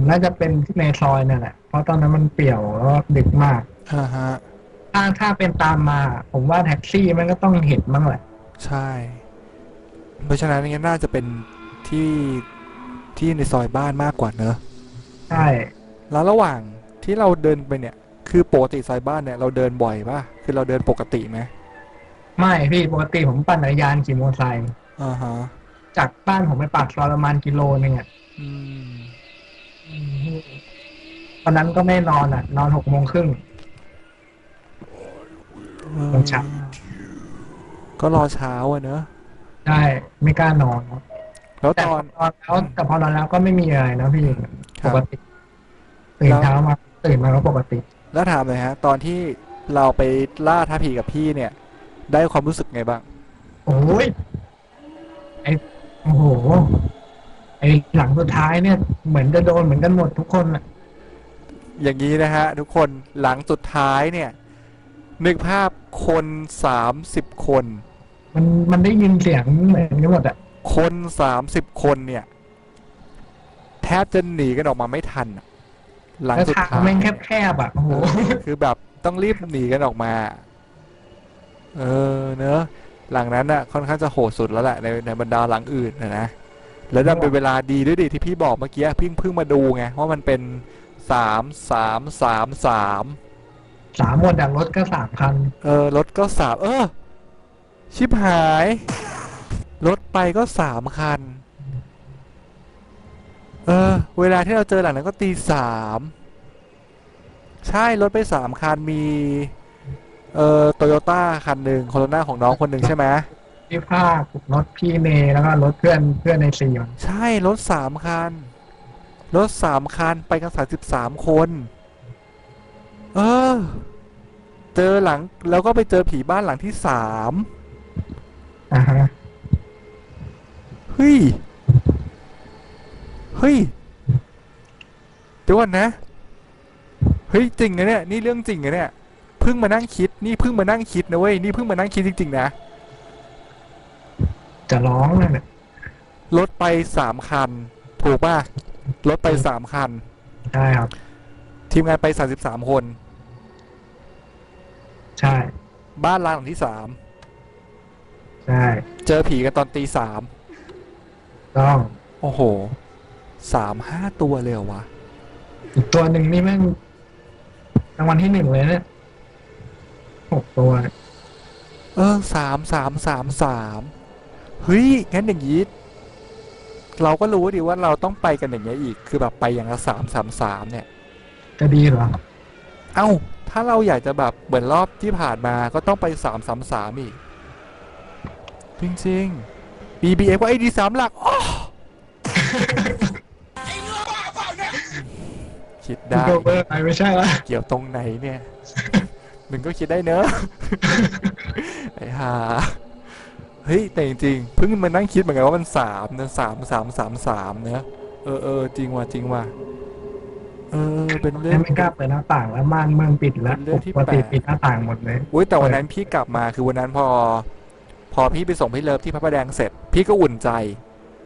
ผมน่าจะเป็นที่ในซอยนั่นแหละ เพราะตอนนั้นมันเปี่ยวแล้วก็ดึกมากอ่าฮะถ้าถ้าเป็นตามมา ผมว่าแท็กซี่มันก็ต้องเห็นบ้างแหละ ใช่ เพราะฉะนั้นเนี่ยน่าจะเป็นที่ที่ในซอยบ้านมากกว่าเนอะใช่ แล้วระหว่างที่เราเดินไปเนี่ย คือปกติซอยบ้านเนี่ยเราเดินบ่อยป่ะ คือเราเดินปกติไหมไม่พี่ปกติผมปั่นจักรยานขี่มอเตอร์ไซค์อ่าฮะ จากบ้านผมไปปากซอยประมาณกิโลนึงอะอืม วันนั้นก็ไม่นอนอะ นอนหกโมงครึ่งโมงเช้าก็รอเช้าอะเนอะใช่ไม่กล้านอนครับแล้วแต่ตพออนนอนแล้วแต่พอนอนแล้วก็ไม่มีอะไรนะพี่ครัปบกติตื่นเช้ามาตื่นมาก็ปกติ แล้วถามเลยฮะ ตอนที่เราไปล่าท้าผีกับพี่เนี่ย ได้ความรู้สึกไงบ้าง โอ้ยไอโอ้โห ไอหลังสุดท้ายเนี่ย เหมือนจะโดนเหมือนกันหมดทุกคนอะอย่างนี้นะฮะ ทุกคนหลังสุดท้ายเนี่ย นึกภาพคนสามสิบคน มันมันได้ยินเสียงเหมือนกันหมดอะคนสามสิบคนเนี่ย แทบจะหนีกันออกมาไม่ทันอะหลังแล้วสุดทางท้าย แม่งแคบๆอะโอ้โห คือแบบต้องรีบหนีกันออกมา เออเนอะหลังนั้นน่ะ ค่อนข้างจะโหดสุดแล้วแหละในในบรรดาหลังอื่นนะนะ แล้วดันเป็นเวลาดีด้วยดิที่พี่บอกเมื่อกี้เพิ่งเพิ่งมาดูไงว่ามันเป็นสามสามสามสามสามหมดจากรถก็สามคัน เออรถก็สามเออ ชิบหาย รถไปก็สามคัน เออ เวลาที่เราเจอหลังนั้นก็ตีสามใช่รถไปสามคันมี เอ่อโตโยต้าคันหนึ่งโคโรนาของน้องคนหนึ่งใช่ไหม พี่ภาครถพี่เนแล้วก็รถเพื่อนเพื่อนในซีมันใช่รถสามคันรถสามคันไปกันสามสิบสามคน เออ เจอหลังแล้วก็ไปเจอผีบ้านหลังที่สามอ่าฮะเฮ้ย เฮ้ยเดี๋ยวก่อนนะ เฮ้ยจริงนะเนี่ย นี่เรื่องจริงนะเนี่ย เพิ่งมานั่งคิด นี่เพิ่งมานั่งคิดนะเว้ย นี่เพิ่งมานั่งคิดจริงๆนะ จะร้องเลยเนี่ยรถไปสามคัน ถูกป่ะรถไปสามคัน ใช่ครับ ทีมงานไปสามสิบสามคน ใช่ บ้านล้างหลังที่สามใช่เจอผีกันตอนตีสามต้องโอ้โหสามห้าตัวเลยเหรอวะอีกตัวหนึ่งนี่แม่งรางวัลที่หนึ่งเลยเนี่ยหกตัวเนี่ย เออสามสามสามสาม เฮ้ยงั้นอย่างนี้เราก็รู้ดีว่าเราต้องไปกันอย่างเงี้ยอีก คือแบบไปอย่างละสามสามสามเนี่ย จะดีเหรอ เอ้า ถ้าเราอยากจะแบบเหมือนรอบที่ผ่านมาก็ต้องไปสามสามสามอีก จริงๆ BBF ก็ไอดีสามหลักอ้อคิดได้โกเบอร์ไปไม่ใช่ละเกี่ยวตรงไหนเนี่ย มึงก็คิดได้เนอะ ไอ้ห่า เฮ้ยแต่จริงๆเพิ่งมานั่งคิดเหมือนกันว่ามันสามนะสามสามสามสามเนอะเออเออจริงว่ะจริงว่ะเออเป็นเรื่องไม่กล้าเปิดหน้าต่างแล้วม่านเมืองปิดแล้วเป็นเรื่องที่ปกติแปลกปิดหน้าต่างหมดเลยอุ้ยแต่วันนั้นพี่กลับมาคือวันนั้นพอ พอพี่ไปส่งพี่เลิฟที่พระประแดงเสร็จ พี่ก็อุ่นใจ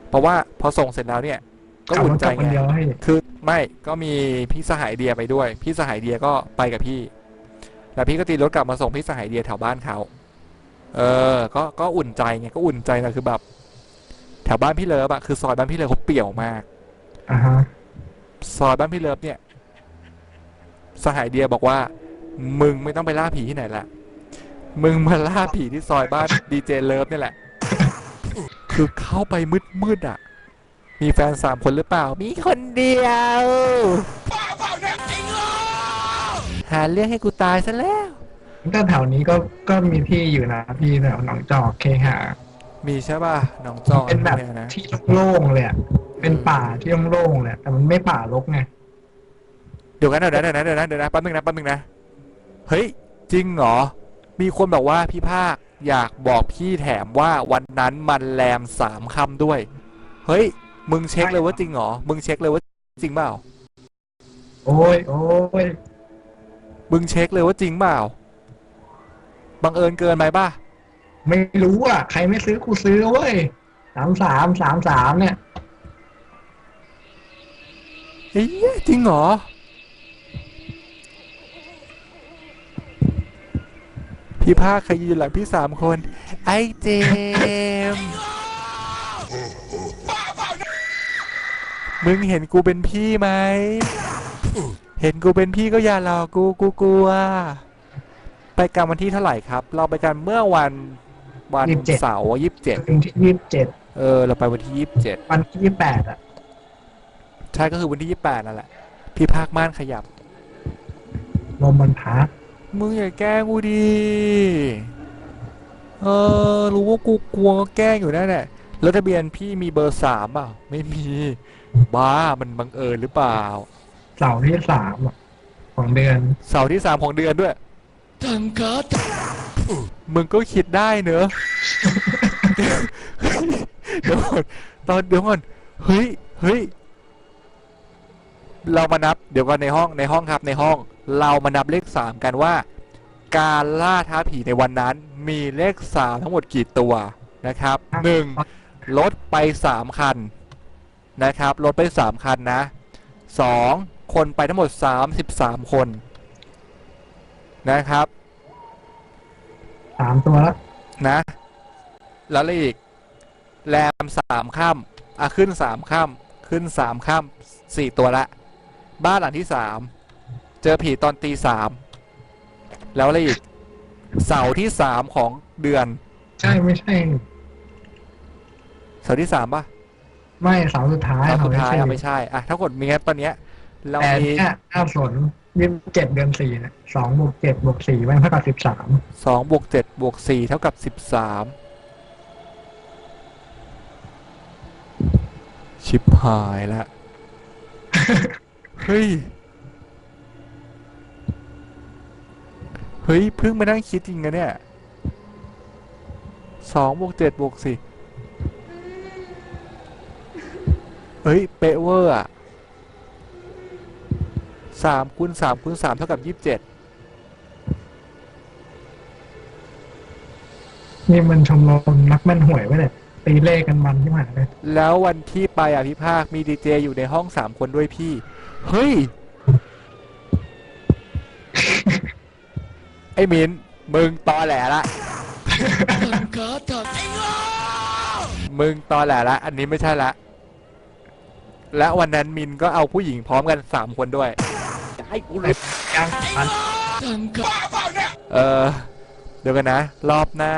เพราะว่าพอส่งเสร็จแล้วเนี่ย ก็อุ่นใจขับรถกลับคนไงเดียวให้คือไม่ก็มีพี่สหายเดียไปด้วย พี่สหายเดียก็ไปกับพี่ แล้วพี่ก็ตีรถกลับมาส่งพี่สหายเดียแถวบ้านเขา เออ ก็ก็อุ่นใจไงก็อุ่นใจนะคือแบบแถวบ้านพี่เลิฟอะคือซอยบ้านพี่เลิฟเขาเปี่ยวมากอ่าฮะซอยบ้านพี่เลิฟเนี่ย สหายเดียบอกว่า มึงไม่ต้องไปล่าผีที่ไหนละมึงมาล่าผีที่ซอยบ้านดีเจเลิฟนี่แหละ คือเข้าไปมืดๆอะ มีแฟนสามคนหรือเปล่า มีคนเดียว หาเรื่องให้กูตายซะแล้ว ก็แถวนี้ก็ก็มีที่อยู่นะพี่แถวหนองจอกเคหามีใช่ป่ะน้องจอยเป็นแบบเนี่ยนะที่โล่งๆเลยอะเป็นป่าที่โล่งๆเลยอะแต่มันไม่ป่ารกไงเดี๋ยวกันนะเดี๋ยวนะเดี๋ยวนะเดี๋ยวนะแป๊บนึงนะแป๊บนึงนะเฮ้ยจริงเหรอ มีคนบอกว่าพี่ภาคอยากบอกพี่แถมว่าวันนั้นมันแรมสามคำด้วย เฮ้ย มึงเช็คเลยว่าจริงเหรอ มึงเช็คเลยว่าจริงเปล่า โอ้ยโอ้ยมึงเช็คเลยว่าจริงเปล่า บังเอิญเกินไปป่ะ ไม่รู้อะ ใครไม่ซื้อกูซื้อเว้ยสามสามสามสามเนี่ยเอ้ยจริงเหรอ พี่ภาคใครยืนหลังพี่สามคน ไอ้เจมส์มึงเห็นกูเป็นพี่ไหม เห็นกูเป็นพี่ก็อย่าหลอกกูกูกลัว ไปกันวันที่เท่าไหร่ครับ เราไปกันเมื่อวันวัน27 เสาร์ยี่สิบเจ็ดถึงที่ยี่สิบเจ็ดเออ เราไปวันที่ยี่สิบเจ็ดวันที่ยี่สิบแปดอะ ใช่ก็คือวันที่ยี่แปดนั่นแหละ พี่ภาคม่านขยับ ลมมันพัดมึงอย่าแกล้งกูดีเออ รู้ว่ากูกลัวก็แกล้งอยู่นั่นแหละแล้วทะเบียนพี่มีเบอร์สามเปล่าไม่มี บ้ามันบังเอิญหรือเปล่า เสาร์ที่สามอะของเดือน เสาร์ที่สามของเดือนด้วย มึงก็คิดได้เนอะเดี๋ยวก่อนตอนเดี๋ยวก่อนเฮ้ยเฮ้ยเรามานับเดี๋ยวก่อนในห้องในห้องครับในห้อง เรามานับเลขสามกันว่า การล่าท้าผีในวันนั้นมีเลขสามทั้งหมดกี่ตัวนะครับหนึ่งลดไปสามคันนะครับลดไปสามคันนะสองคนไปทั้งหมดสามสิบสามคน นะครับสามตัวแล้วนะ แล้วอะไรอีก แรมสามข้ามอะขึ้นสามข้ามขึ้นสามข้ามสี่ตัวละ บ้านหลังที่สามเจอผีตอนตีสามแล้วอะไรอีก เสาร์ที่สามของเดือน ใช่ไม่ใช่ เสาร์ที่สามป่ะไม่เสาร์สุดท้ายเสาร์สุดท้ายเขอะไม่ไม่ใช่ใช่อะถ้ากดมีงั้นตอนเนี้ยเราแต่มี เนี่ยถ้าสน ยี่สิบเจ็ดเดือนสี่เนี่ยสองบวกเจ็ดบวกสี่แม่งเท่ากับสิบสามสองบวกเจ็ดบวกสี่เท่ากับสิบสามชิบหายละเฮ้ย เฮ้ยเพิ่งมานั่งคิดจริงนะเนี่ยสองบวกเจ็ดบวกสี่เฮ้ย เป๊ะเวอร์อะ สามคูณสามคูณสามเท่ากับยี่สิบเจ็ดนี่มันชมรมนักแม่นหวยไว้เนี่ยตีเลขกันมันที่หายเลยแล้ววันที่ไปอภิภาคมีดีเจอยู่ในห้องสามคนด้วยพี่ เฮ้ย ไอ้มินมึงตอแหลละมึงตอแหลละ อันนี้ไม่ใช่ละ และวันนั้นมินก็เอาผู้หญิงพร้อมกันสามคนด้วย ยังมันเออเดี๋ยวกันนะ รอบหน้า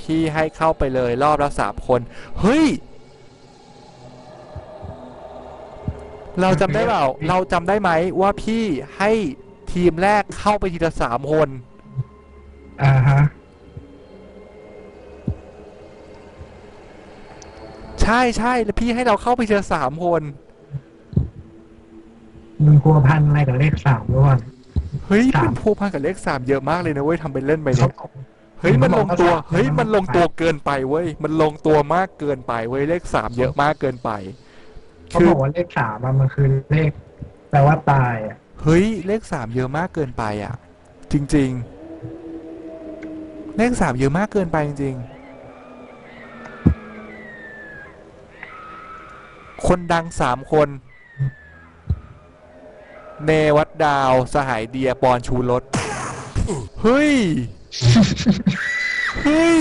พี่ให้เข้าไปเลยรอบละสามคน เฮ้ย เราจำได้เปล่า เราจำได้ไหมว่าพี่ให้ทีมแรกเข้าไปทีละสามคน อ่าฮะ ใช่ใช่แล้วพี่ให้เราเข้าไปทีละสามคน มึงกลัวพันอะไรกับเลขสามด้วยเฮ้ยสามเป็นพวกพันกับเลขสามเยอะมากเลยนะเว้ยทำเป็นเล่นไปเขาเนี่ยเฮ้ยมันลงตัวเขาบอกว่าเฮ้ยสามมันลงตัวเกินไปเว้ยมันลงตัวมากเกินไปเว้ยเลขสามเยอะมากเกินไปเขาคือบอกว่าเลขสามอะมันคือเลขแปลว่าตายอะเฮ้ยเลขสามเยอะมากเกินไปอะ จริง ๆ เลขสามเยอะมากเกินไปจริง ๆ คนดังสามคน เนวัดดาว สหายเดียปอนชูรสเฮ้ย เฮ้ย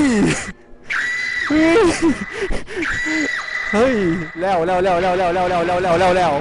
เฮ้ย เฮ้ย แล้วแล้วแล้วแล้วแล้วแล้วแล้วแล้วแล้ว